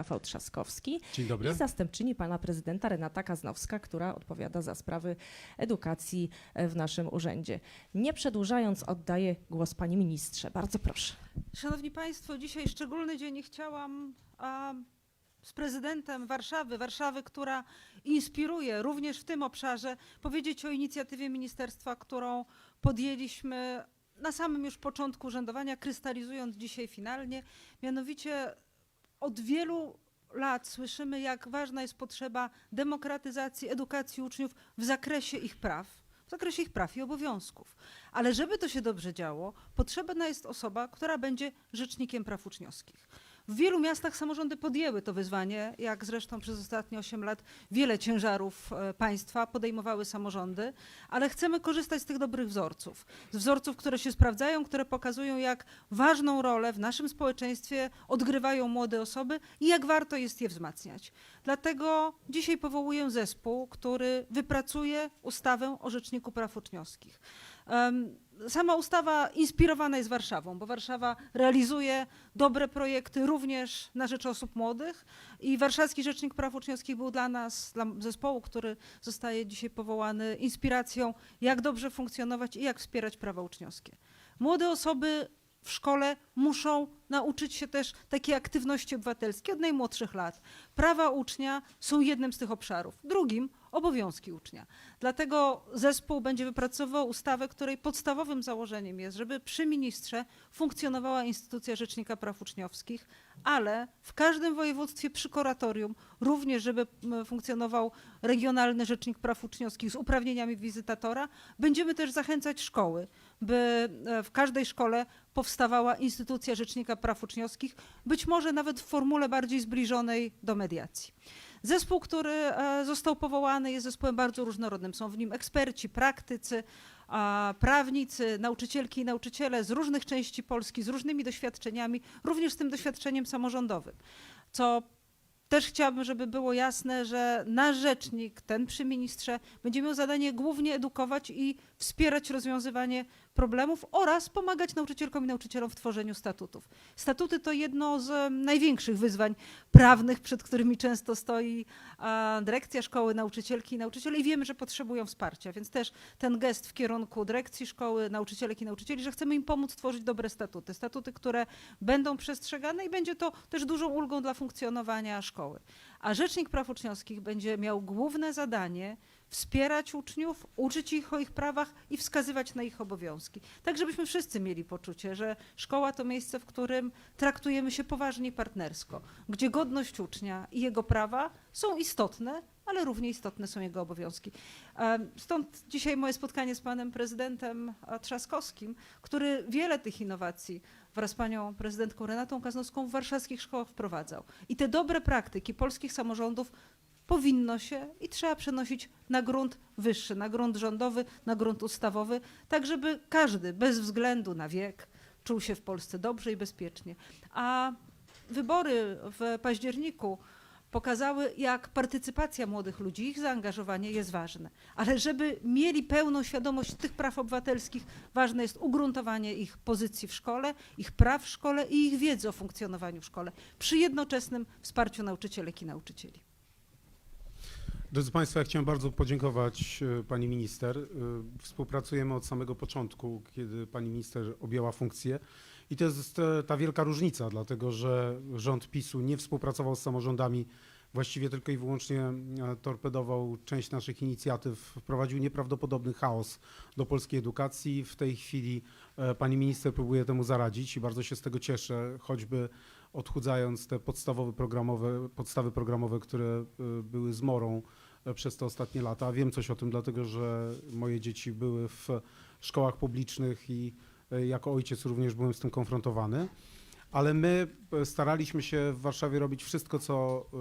Rafał Trzaskowski Dzień dobry. i zastępczyni pana prezydenta Renata Kaznowska, która odpowiada za sprawy edukacji e, w naszym urzędzie. Nie przedłużając, oddaję głos pani ministrze. Bardzo proszę. Szanowni Państwo, dzisiaj szczególny dzień i chciałam a, z prezydentem Warszawy, Warszawy, która inspiruje również w tym obszarze, powiedzieć o inicjatywie ministerstwa, którą podjęliśmy na samym już początku urzędowania, krystalizując dzisiaj finalnie. Mianowicie od wielu lat słyszymy, jak ważna jest potrzeba demokratyzacji edukacji uczniów w zakresie ich praw. W zakresie ich praw i obowiązków. Ale żeby to się dobrze działo, potrzebna jest osoba, która będzie rzecznikiem praw uczniowskich. W wielu miastach samorządy podjęły to wyzwanie, jak zresztą przez ostatnie 8 lat wiele ciężarów e, państwa podejmowały samorządy, ale chcemy korzystać z tych dobrych wzorców. Z wzorców, które się sprawdzają, które pokazują, jak ważną rolę w naszym społeczeństwie odgrywają młode osoby i jak warto jest je wzmacniać. Dlatego dzisiaj powołuję zespół, który wypracuje ustawę o Rzeczniku Praw Uczniowskich. Sama ustawa inspirowana jest Warszawą, bo Warszawa realizuje dobre projekty również na rzecz osób młodych i Warszawski Rzecznik Praw Uczniowskich był dla nas, dla zespołu, który zostaje dzisiaj powołany, inspiracją, jak dobrze funkcjonować i jak wspierać prawa uczniowskie. Młode osoby w szkole muszą nauczyć się też takiej aktywności obywatelskiej od najmłodszych lat. Prawa ucznia są jednym z tych obszarów. Drugim obowiązki ucznia. Dlatego zespół będzie wypracował ustawę, której podstawowym założeniem jest, żeby przy ministrze funkcjonowała instytucja Rzecznika Praw Uczniowskich, ale w każdym województwie przy kuratorium również, żeby funkcjonował Regionalny Rzecznik Praw Uczniowskich z uprawnieniami wizytatora. Będziemy też zachęcać szkoły, by e, w każdej szkole powstawała instytucja Rzecznika Praw Uczniowskich, być może nawet w formule bardziej zbliżonej do mediacji. Zespół, który e, został powołany, jest zespołem bardzo różnorodnym. Są w nim eksperci, praktycy, prawnicy, nauczycielki i nauczyciele z różnych części Polski, z różnymi doświadczeniami, również z tym doświadczeniem samorządowym. Co też chciałabym, żeby było jasne, że nasz rzecznik, ten przy ministrze, będzie miał zadanie głównie edukować i wspierać rozwiązywanie problemów oraz pomagać nauczycielkom i nauczycielom w tworzeniu statutów. Statuty to jedno z największych wyzwań prawnych, przed którymi często stoi dyrekcja szkoły, nauczycielki i nauczyciele i wiemy, że potrzebują wsparcia, więc też ten gest w kierunku dyrekcji szkoły, nauczycielek i nauczycieli, że chcemy im pomóc tworzyć dobre statuty, statuty, które będą przestrzegane i będzie to też dużą ulgą dla funkcjonowania szkoły. A Rzecznik Praw Uczniowskich będzie miał główne zadanie wspierać uczniów, uczyć ich o ich prawach i wskazywać na ich obowiązki. Tak, żebyśmy wszyscy mieli poczucie, że szkoła to miejsce, w którym traktujemy się poważnie partnersko, gdzie godność ucznia i jego prawa są istotne, ale równie istotne są jego obowiązki. Stąd dzisiaj moje spotkanie z panem prezydentem e, Trzaskowskim, który wiele tych innowacji wraz z panią prezydentką Renatą Kaznowską w warszawskich szkołach wprowadzał. I te dobre praktyki polskich samorządów powinno się i trzeba przenosić na grunt wyższy, na grunt rządowy, na grunt ustawowy, tak żeby każdy, bez względu na wiek, czuł się w Polsce dobrze i bezpiecznie. A wybory w październiku pokazały, jak partycypacja młodych ludzi, ich zaangażowanie jest ważne. Ale żeby mieli pełną świadomość tych praw obywatelskich, ważne jest ugruntowanie ich pozycji w szkole, ich praw w szkole i ich wiedzy o funkcjonowaniu w szkole, przy jednoczesnym wsparciu nauczycielek i nauczycieli. Drodzy Państwo, ja chciałem bardzo podziękować e, Pani Minister. E, Współpracujemy od samego początku, kiedy Pani Minister objęła funkcję. I to jest ta wielka różnica, dlatego że rząd PiSu nie współpracował z samorządami, właściwie tylko i wyłącznie e, torpedował część naszych inicjatyw, wprowadził nieprawdopodobny chaos do polskiej edukacji. W tej chwili e, Pani Minister próbuje temu zaradzić i bardzo się z tego cieszę, choćby odchudzając te podstawowe programowe, podstawy programowe, które e, były zmorą przez te ostatnie lata. Wiem coś o tym, dlatego że moje dzieci były w szkołach publicznych i jako ojciec również byłem z tym konfrontowany. Ale my e, staraliśmy się w Warszawie robić wszystko, co e,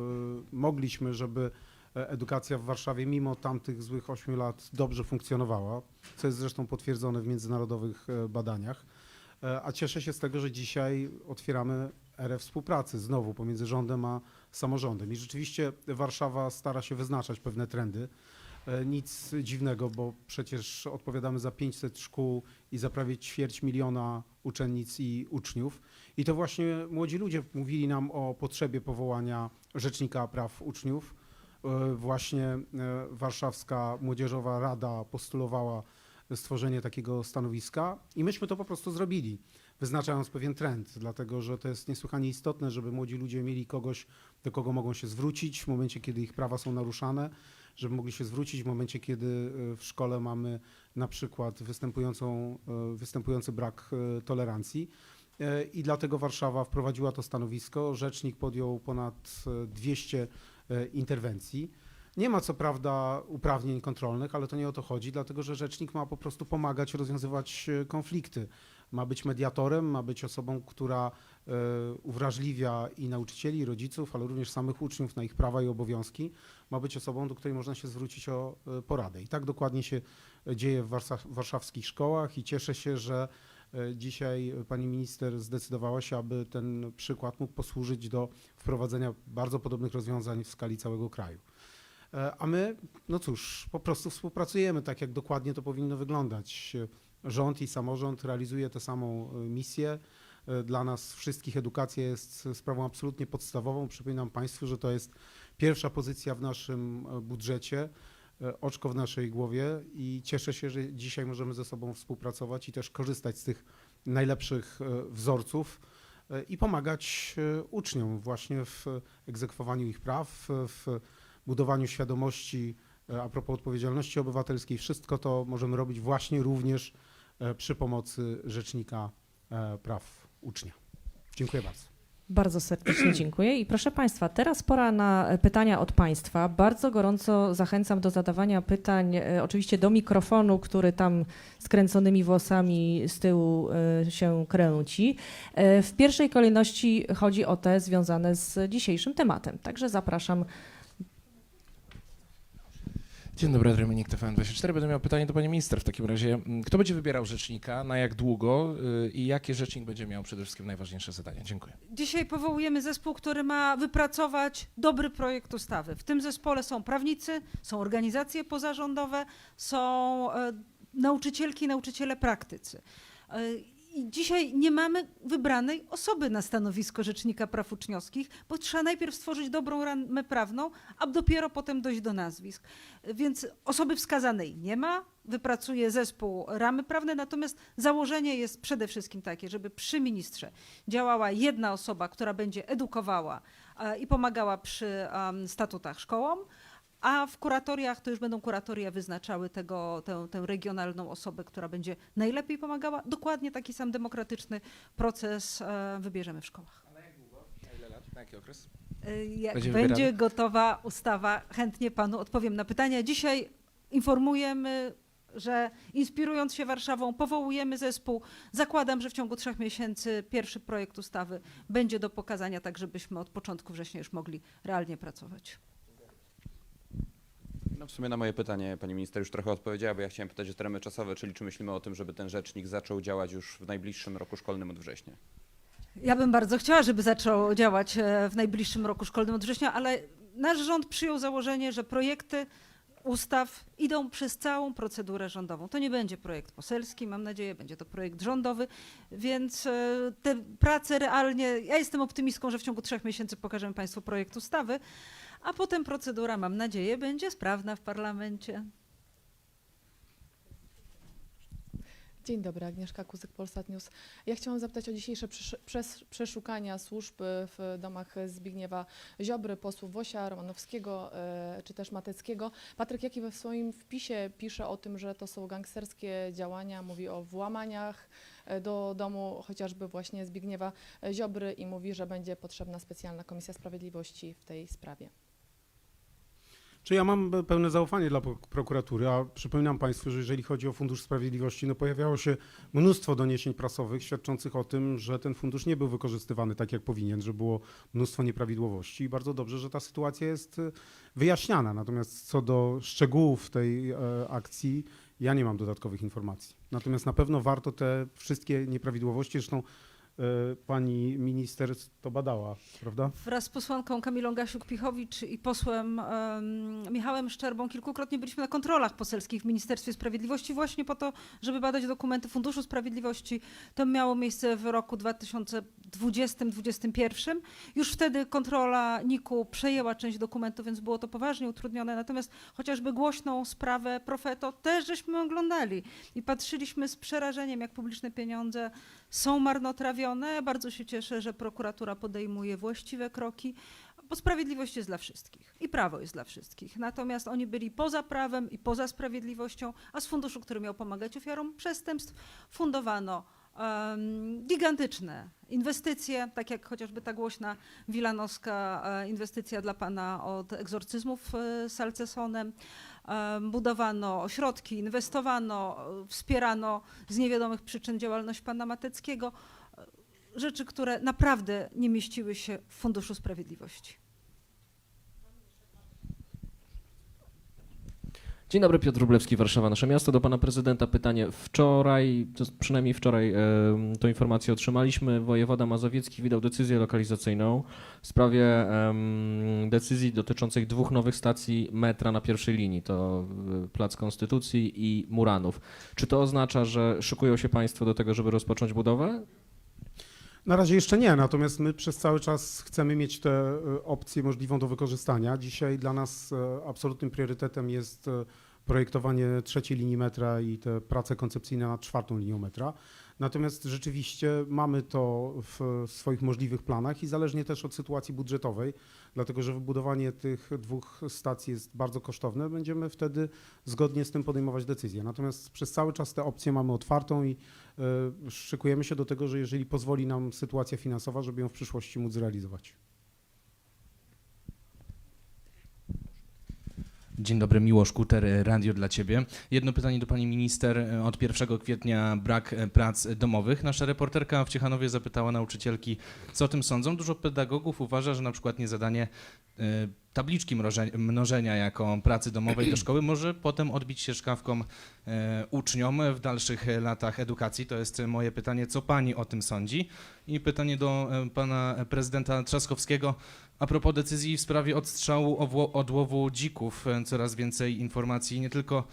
mogliśmy, żeby e, edukacja w Warszawie mimo tamtych złych ośmiu lat dobrze funkcjonowała, co jest zresztą potwierdzone w międzynarodowych e, badaniach. E, A cieszę się z tego, że dzisiaj otwieramy erę współpracy znowu pomiędzy rządem a samorządem. I rzeczywiście Warszawa stara się wyznaczać pewne trendy. E, Nic dziwnego, bo przecież odpowiadamy za 500 szkół i za prawie ćwierć miliona uczennic i uczniów. I to właśnie młodzi ludzie mówili nam o potrzebie powołania Rzecznika Praw Uczniów. E, Właśnie e, Warszawska Młodzieżowa Rada postulowała stworzenie takiego stanowiska i myśmy to po prostu zrobili, wyznaczając pewien trend, dlatego że to jest niesłychanie istotne, żeby młodzi ludzie mieli kogoś, do kogo mogą się zwrócić w momencie, kiedy ich prawa są naruszane, żeby mogli się zwrócić w momencie, kiedy e, w szkole mamy na przykład występującą, e, występujący brak e, tolerancji. I dlatego Warszawa wprowadziła to stanowisko. Rzecznik podjął ponad e, 200 e, interwencji. Nie ma co prawda uprawnień kontrolnych, ale to nie o to chodzi, dlatego że rzecznik ma po prostu pomagać rozwiązywać konflikty. Ma być mediatorem, ma być osobą, która e, uwrażliwia i nauczycieli, i rodziców, ale również samych uczniów na ich prawa i obowiązki. Ma być osobą, do której można się zwrócić o e, poradę. I tak dokładnie się dzieje w warsza- warszawskich szkołach i cieszę się, że e, dzisiaj pani minister zdecydowała się, aby ten przykład mógł posłużyć do wprowadzenia bardzo podobnych rozwiązań w skali całego kraju. E, A my, no cóż, po prostu współpracujemy tak, jak dokładnie to powinno wyglądać. Rząd i samorząd realizuje tę samą e, misję. E, Dla nas wszystkich edukacja jest sprawą absolutnie podstawową. Przypominam Państwu, że to jest pierwsza pozycja w naszym e, budżecie, oczko w naszej głowie i cieszę się, że dzisiaj możemy ze sobą współpracować i też korzystać z tych najlepszych wzorców i pomagać uczniom właśnie w egzekwowaniu ich praw, w budowaniu świadomości a propos odpowiedzialności obywatelskiej. Wszystko to możemy robić właśnie również e, przy pomocy Rzecznika e, Praw Ucznia. Dziękuję bardzo. Bardzo serdecznie dziękuję. I proszę Państwa, teraz pora na pytania od Państwa. Bardzo gorąco zachęcam do zadawania pytań, e, oczywiście do mikrofonu, który tam skręconymi włosami z tyłu e, się kręci. E, W pierwszej kolejności chodzi o te związane z dzisiejszym tematem. Także zapraszam. Dzień dobry, Dominik TVN24. Będę miał pytanie do pani minister w takim razie. Kto będzie wybierał rzecznika, na jak długo y, i jakie rzecznik będzie miał przede wszystkim najważniejsze zadania? Dziękuję. Dzisiaj powołujemy zespół, który ma wypracować dobry projekt ustawy. W tym zespole są prawnicy, są organizacje pozarządowe, są e, nauczycielki nauczyciele praktycy. I dzisiaj nie mamy wybranej osoby na stanowisko Rzecznika Praw Uczniowskich, bo trzeba najpierw stworzyć dobrą ramę prawną, a dopiero potem dojść do nazwisk. Więc osoby wskazanej nie ma, wypracuje zespół ramy prawne, natomiast założenie jest przede wszystkim takie, żeby przy ministrze działała jedna osoba, która będzie edukowała e, i pomagała przy statutach szkołom, a w kuratoriach to już będą kuratoria wyznaczały tego, tę, tę regionalną osobę, która będzie najlepiej pomagała. Dokładnie taki sam demokratyczny proces e, wybierzemy w szkołach. A na jak długo? Na ile lat? Na jaki okres? E, Jak Będzie będzie, gotowa ustawa, chętnie panu odpowiem na pytania. Dzisiaj informujemy, że inspirując się Warszawą, powołujemy zespół. Zakładam, że w ciągu trzech miesięcy pierwszy projekt ustawy będzie do pokazania, tak żebyśmy od początku września już mogli realnie pracować. No w sumie na moje pytanie pani minister już trochę odpowiedziała, bo ja chciałem pytać o te ramy czasowe, czyli czy myślimy o tym, żeby ten rzecznik zaczął działać już w najbliższym roku szkolnym od września? Ja bym bardzo chciała, żeby zaczął działać e, w najbliższym roku szkolnym od września, ale nasz rząd przyjął założenie, że projekty ustaw idą przez całą procedurę rządową. To nie będzie projekt poselski, mam nadzieję, będzie to projekt rządowy, więc e, te prace realnie, ja jestem optymistką, że w ciągu trzech miesięcy pokażemy Państwu projekt ustawy, a potem procedura, mam nadzieję, będzie sprawna w parlamencie. Dzień dobry, Agnieszka Kuzyk, Polsat News. Ja chciałam zapytać o dzisiejsze przesz- przes- przeszukania służb w domach Zbigniewa Ziobry, posłów Wosia, Romanowskiego e, czy też Mateckiego. Patryk Jaki we swoim wpisie pisze o tym, że to są gangsterskie działania, mówi o włamaniach e, do domu chociażby właśnie Zbigniewa Ziobry i mówi, że będzie potrzebna specjalna Komisja Sprawiedliwości w tej sprawie. Czy ja mam pełne zaufanie dla pro- prokuratury, a przypominam Państwu, że jeżeli chodzi o Fundusz Sprawiedliwości, no pojawiało się mnóstwo doniesień prasowych świadczących o tym, że ten fundusz nie był wykorzystywany tak, jak powinien, że było mnóstwo nieprawidłowości i bardzo dobrze, że ta sytuacja jest e, wyjaśniana. Natomiast co do szczegółów tej e, akcji, ja nie mam dodatkowych informacji. Natomiast na pewno warto te wszystkie nieprawidłowości, zresztą pani minister to badała, prawda? Wraz z posłanką Kamilą Gasiuk-Pichowicz i posłem em, Michałem Szczerbą kilkukrotnie byliśmy na kontrolach poselskich w Ministerstwie Sprawiedliwości właśnie po to, żeby badać dokumenty Funduszu Sprawiedliwości. To miało miejsce w roku 2020-2021. Już wtedy kontrola NIK-u przejęła część dokumentów, więc było to poważnie utrudnione. Natomiast chociażby głośną sprawę Profeto też żeśmy oglądali i patrzyliśmy z przerażeniem, jak publiczne pieniądze są marnotrawione. Bardzo się cieszę, że prokuratura podejmuje właściwe kroki, bo sprawiedliwość jest dla wszystkich i prawo jest dla wszystkich. Natomiast oni byli poza prawem i poza sprawiedliwością, a z funduszu, który miał pomagać ofiarom przestępstw, fundowano gigantyczne inwestycje, tak jak chociażby ta głośna wilanowska e, inwestycja dla pana od egzorcyzmów e, Salcesonem. Em, Budowano ośrodki, inwestowano, e, wspierano z niewiadomych przyczyn działalność pana Mateckiego. Rzeczy, które naprawdę nie mieściły się w Funduszu Sprawiedliwości. Dzień dobry, Piotr Rublewski, Warszawa, nasze miasto. Do pana prezydenta pytanie. Wczoraj, przynajmniej wczoraj, e, tą informację otrzymaliśmy. Wojewoda Mazowiecki wydał decyzję lokalizacyjną w sprawie em, decyzji dotyczących dwóch nowych stacji metra na pierwszej linii. To e, Plac Konstytucji i Muranów. Czy to oznacza, że szykują się państwo do tego, żeby rozpocząć budowę? Na razie jeszcze nie, natomiast my przez cały czas chcemy mieć tę e, opcję możliwą do wykorzystania. Dzisiaj dla nas e, absolutnym priorytetem jest e, projektowanie trzeciej linii metra i te prace koncepcyjne nad czwartą linią metra. Natomiast rzeczywiście mamy to w swoich możliwych planach i zależnie też od sytuacji budżetowej, dlatego że wybudowanie tych dwóch stacji jest bardzo kosztowne, będziemy wtedy zgodnie z tym podejmować decyzje. Natomiast przez cały czas tę opcję mamy otwartą i e, szykujemy się do tego, że jeżeli pozwoli nam sytuacja finansowa, żeby ją w przyszłości móc zrealizować. Dzień dobry, Miłosz Kuter, Radio dla Ciebie. Jedno pytanie do Pani Minister. Od 1 kwietnia brak e, prac domowych. Nasza reporterka w Ciechanowie zapytała nauczycielki, co o tym sądzą. Dużo pedagogów uważa, że na przykład niezadanie e, tabliczki mnożenia jako pracy domowej do szkoły może potem odbić się szkawką e, uczniom w dalszych latach edukacji. To jest moje pytanie, co Pani o tym sądzi? I pytanie do e, Pana Prezydenta Trzaskowskiego. A propos decyzji w sprawie odstrzału odłowu dzików, e, coraz więcej informacji nie tylko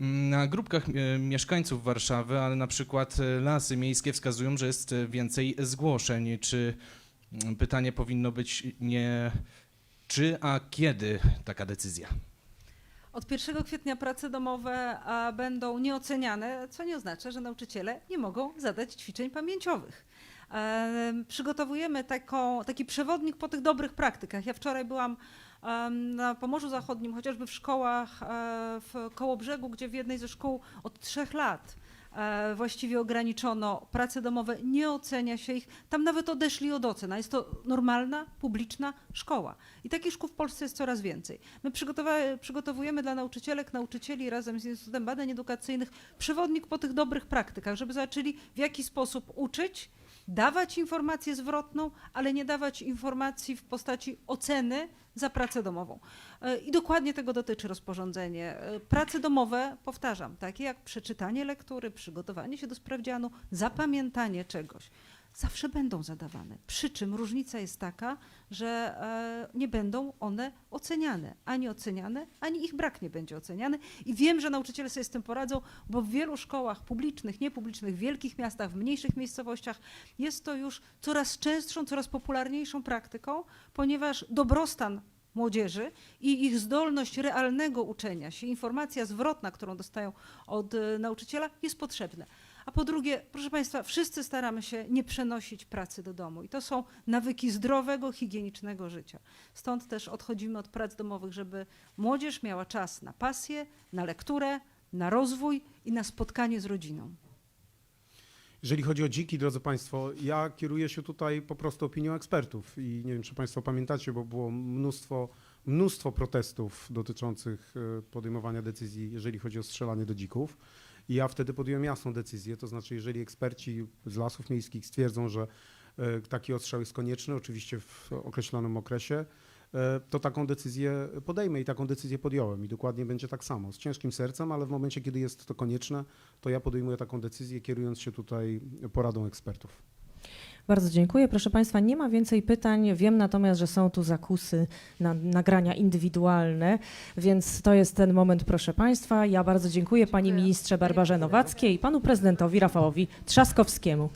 mm, na grupkach mieszkańców Warszawy, ale na przykład lasy miejskie wskazują, że jest więcej zgłoszeń. Czy mm, pytanie powinno być nie czy, a kiedy taka decyzja? Od 1 kwietnia prace domowe będą nieoceniane, co nie oznacza, że nauczyciele nie mogą zadać ćwiczeń pamięciowych. Em, Przygotowujemy taką, taki przewodnik po tych dobrych praktykach. Ja wczoraj byłam na Pomorzu Zachodnim, chociażby w szkołach e, w Kołobrzegu, gdzie w jednej ze szkół od trzech lat właściwie ograniczono prace domowe, nie ocenia się ich, tam nawet odeszli od ocen, a jest to normalna, publiczna szkoła. I takich szkół w Polsce jest coraz więcej. My przygotowujemy dla nauczycielek, nauczycieli razem z Instytutem Badań Edukacyjnych przewodnik po tych dobrych praktykach, żeby zobaczyli w jaki sposób uczyć, dawać informację zwrotną, ale nie dawać informacji w postaci oceny za pracę domową. E, I dokładnie tego dotyczy rozporządzenie. E, Prace domowe, powtarzam, takie jak przeczytanie lektury, przygotowanie się do sprawdzianu, zapamiętanie czegoś, zawsze będą zadawane. Przy czym różnica jest taka, że e, nie będą one oceniane. Ani oceniane, ani ich brak nie będzie oceniany. I wiem, że nauczyciele sobie z tym poradzą, bo w wielu szkołach publicznych, niepublicznych, w wielkich miastach, w mniejszych miejscowościach jest to już coraz częstszą, coraz popularniejszą praktyką, ponieważ dobrostan młodzieży i ich zdolność realnego uczenia się, informacja zwrotna, którą dostają od e, nauczyciela, jest potrzebna. A po drugie, proszę Państwa, wszyscy staramy się nie przenosić pracy do domu i to są nawyki zdrowego, higienicznego życia. Stąd też odchodzimy od prac domowych, żeby młodzież miała czas na pasję, na lekturę, na rozwój i na spotkanie z rodziną. Jeżeli chodzi o dziki, drodzy Państwo, ja kieruję się tutaj po prostu opinią ekspertów i nie wiem, czy Państwo pamiętacie, bo było mnóstwo, mnóstwo protestów dotyczących e, podejmowania decyzji, jeżeli chodzi o strzelanie do dzików. I ja wtedy podjąłem jasną decyzję, to znaczy jeżeli eksperci z lasów miejskich stwierdzą, że e, taki ostrzał jest konieczny, oczywiście w określonym okresie, e, to taką decyzję podejmę i taką decyzję podjąłem. I dokładnie będzie tak samo, z ciężkim sercem, ale w momencie, kiedy jest to konieczne, to ja podejmuję taką decyzję, kierując się tutaj poradą ekspertów. Bardzo dziękuję. Proszę Państwa, nie ma więcej pytań. Wiem natomiast, że są tu zakusy na nagrania indywidualne, więc to jest ten moment, proszę Państwa. Ja bardzo dziękuję Pani. Ministrze Barbarze. Nowackiej i Panu Prezydentowi Rafałowi Trzaskowskiemu.